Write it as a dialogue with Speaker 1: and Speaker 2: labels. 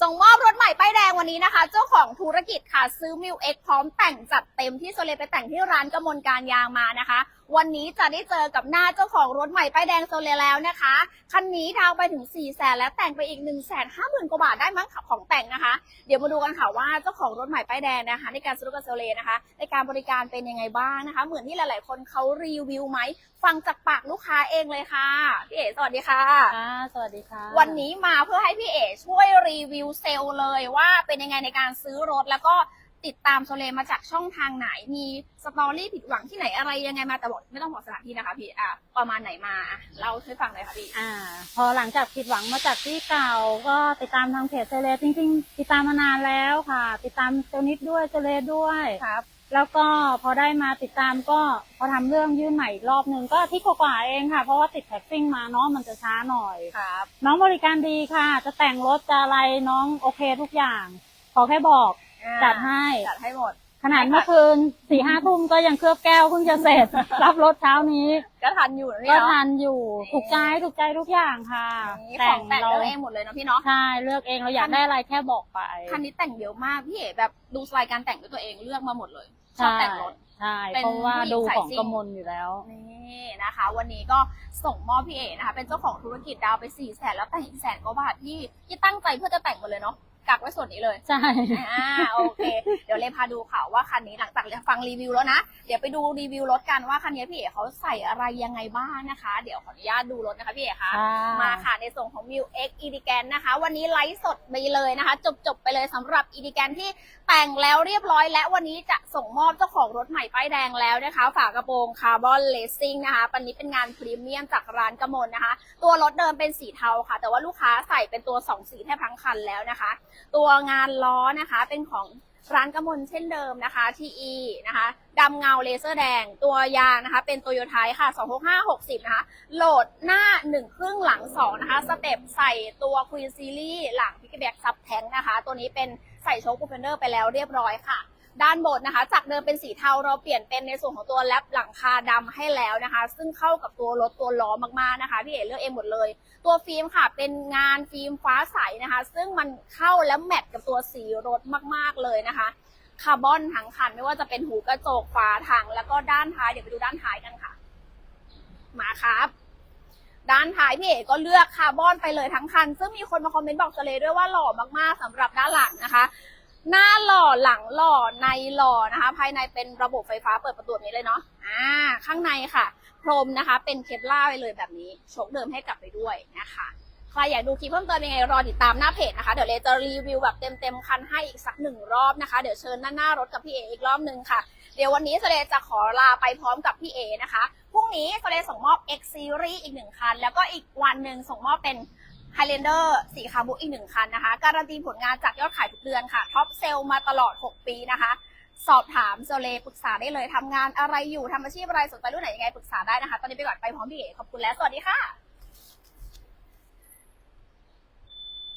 Speaker 1: ส่งมอบรถ ใหม่ป้ายแดงวันนี้นะคะ เจ้าของธุรกิจค่ะซื้อมิวเอ็กพร้อมแต่งจัดเต็มที่โซเลไปแต่งที่ร้านกมลการยางมานะคะ วันนี้จะได้เจอกับหน้าเจ้าของรถใหม่ป้ายแดงโซเลแล้วนะคะคันนี้ดาวไปถึง4ี่แสนและแต่งไปอีก1นึ่งแสนห้าหมื่นกว่าบาทได้มั้งขับของแต่งนะคะ เดี๋ยวมาดูกันค่ะว่าเจ้าของรถใหม่ป้ายแดงนะคะ ในการซื้อรถกับโซเลนะคะ ในการบริการเป็นยังไงบ้างนะคะ เหมือนที่หลาย ๆ คนเขารีวิวไหมฟังจากปากลูกค้าเองเลยค่ะพี่เอ๋สวัสดีค่ะ
Speaker 2: ค่ะสวัสดีค่ะ
Speaker 1: วันนี้มาเพื่อให้พี่เอ๋ช่วยรีวิวเซลล์เลยว่าเป็นยังไงในการซื้อรถ แล้วก็ติดตามโซเลมาจากช่องทางไหน มีสตอรี่ผิดหวังที่ไหนอะไรยังไงมาแต่บอกไม่ต้องบอกสถานที่นะคะพี่อะประมาณไหนมาอะเล่าให้ฟังเลยค่ะพี่
Speaker 2: อ่า พอหลังจากผิดหวังมาจากที่เก่าก็ติดตามทางเพจเซเลสจริงๆติดตามมานานแล้วค่ะ ติดตามเซลนิดด้วยเซเลสด้วย
Speaker 1: ครับ
Speaker 2: แล้วก็พอได้มาติดตามก็พอทำเรื่องยื่นใหม่อีกรอบหนึ่งก็ที่กว่าๆเองค่ะ เพราะว่าติดแท็กซิ่งมาเนาะมันจะช้าหน่อย
Speaker 1: ครับ
Speaker 2: น้องบริการดีค่ะ จะแต่งรถจะอะไรน้องโอเคทุกอย่าง ขอแค่บอก
Speaker 1: อ่า
Speaker 2: จัดให้
Speaker 1: จัดให้หมด
Speaker 2: ขนาดเมื่อคืนสี่ห้าทุ่มก็ยังเคลือบแก้วเพิ่งจะเสร็จ รับรถเช้านี้
Speaker 1: ก็ทันอยู่นะพี่
Speaker 2: ก็
Speaker 1: เนาะ
Speaker 2: ทันอยู่ถูกใจถูกใจทุกอย่างค่ะ
Speaker 1: นี่ของแต่งเลือกเองหมดเลยเนาะพี่เนาะ
Speaker 2: ใช่เลือกเองเราอยากได้อะไรแค่บอกไป
Speaker 1: คันนี้แต่งเยอะมากพี่เอ๋แบบดูสไตล์การแต่งด้วยตัวเองเลือกมาหมดเลยชอบ
Speaker 2: ใช่
Speaker 1: แต่งรถ
Speaker 2: ใช่
Speaker 1: เป็น
Speaker 2: เพราะว่าดู
Speaker 1: ผู้หญิงสาย
Speaker 2: ของ
Speaker 1: ซิ่ง
Speaker 2: กมลอยู่แล้ว
Speaker 1: นี่นะคะ วันนี้ก็ส่งมอบพี่เอ๋นะคะ เป็นเจ้าของธุรกิจดาวไป4ี่แสนแล้วแต่งอีกแสนกว่าบาทที่ที่ตั้งใจเพื่อจะแต่งหมดเลยเนาะ กักไว้ส่วนนี้เลย
Speaker 2: ใช่
Speaker 1: อ่าโอเค เดี๋ยวเลยพาดูค่ะว่าคันนี้หลังจากฟังรีวิวแล้วนะ เดี๋ยวไปดูรีวิวรถกันว่าคันนี้พี่เอ๋เขาใส่อะไรยังไงบ้างนะคะ เดี๋ยวขออนุญาตดูรถนะคะพี่เอ๋คะ
Speaker 2: ค่ะ
Speaker 1: มาค่ะในส่วนของ m ิว X e d i g a n นะคะ วันนี้ไลฟ์สดไปเลยนะคะ จบจบๆไปเลยสำหรับ e d i g a n ที่ แต่งแล้วเรียบร้อยและวันนี้จะส่งมอบเจ้าของรถใหม่ป้ายแดงแล้วนะคะ ฝากระโปรงคาร์บอนเลสซิ่งนะคะปันนี้เป็นงานพรีเมียมจากร้านกมลนะคะ ตัวรถเดิมเป็นสีเทาค่ะ แต่ว่าลูกค้าใส่เป็นตัว 2 สีแทบทั้งคันแล้วนะคะ ตัวงานล้อนะคะเป็นของร้านกมลเช่นเดิมนะคะ TE นะคะดำเงาเลเซอร์แดง ตัวยางนะคะ เป็นโตโยต้าค่ะ 26560 นะคะ โหลดหน้า 1 ครึ่งหลัง 2 นะคะ สเต็ปใส่ตัว Queen Series หลังพิกแบ็กซับแทงนะคะ ตัวนี้เป็น ใส่โชค p ูเฟนเดอร์ไปแล้วเรียบร้อยค่ะ ด้านบนนะคะ จากเดิมเป็นสีเทาเราเปลี่ยนเป็นในส่วนของตัวแลปหลังคาดำให้แล้วนะคะ ซึ่งเข้ากับตัวรถตัวล้อมากๆนะคะพี่เอ๋เลือกเองหมดเลย ตัวฟิล์มค่ะ เป็นงานฟิล์มฟ้าใสนะคะ ซึ่งมันเข้าและแมทกับตัวสีรถมากๆเลยนะคะคาร์บอนทั้งคันไม่ว่าจะเป็นหูกระจกฝาถัง แล้วก็ด้านท้ายเดี๋ยวไปดูด้านท้ายกันค่ะ มาครับ ด้านท้ายพี่เอกก็เลือกคาร์บอนไปเลยทั้งคัน ซึ่งมีคนมาคอมเมนต์บอกเฉลยด้วยว่าหล่อมากๆสำหรับด้านหลังนะคะ หน้าหล่อหลังหล่อในหล่อนะคะ ภายในเป็นระบบไฟฟ้าเปิดประตูนี้เลยเนาะอ่าข้างในค่ะ พรมนะคะ เป็นเคปล่าไปเลยแบบนี้โชคเดิมให้กลับไปด้วยนะคะใครอยากดูคลิปเพิ่มเติมยังไงรอติดตามหน้าเพจนะคะ เดี๋ยวเลจะรีวิวแบบเต็มๆคันให้อีกสักหนึ่งรอบนะคะ เดี๋ยวเชิญหน้าหน้ารถกับพี่เออีกรอบหนึ่งค่ะ เดี๋ยววันนี้สเลจะขอลาไปพร้อมกับพี่เอนะคะ งนี้สเลส่งมอบ X Series อีกหนึ่งคัน แล้วก็อีกวันหนึ่งส่งมอบเป็น Highlander สีคาร์บุอีกหนึ่งคันนะคะ การันตีผลงานจากยอดขายทุกเดือนค่ะ ท็อปเซลมาตลอด 6 ปีนะคะ สอบถามโซเลปรึกษาได้เลยทำงานอะไรอยู่ทำอาชีพอะไรสนใจรุ่นไหนยังไงปรึกษาได้นะคะ ตอนนี้ไปก่อนไปพร้อมพี่เอขอบคุณและสวัสดีค่ะ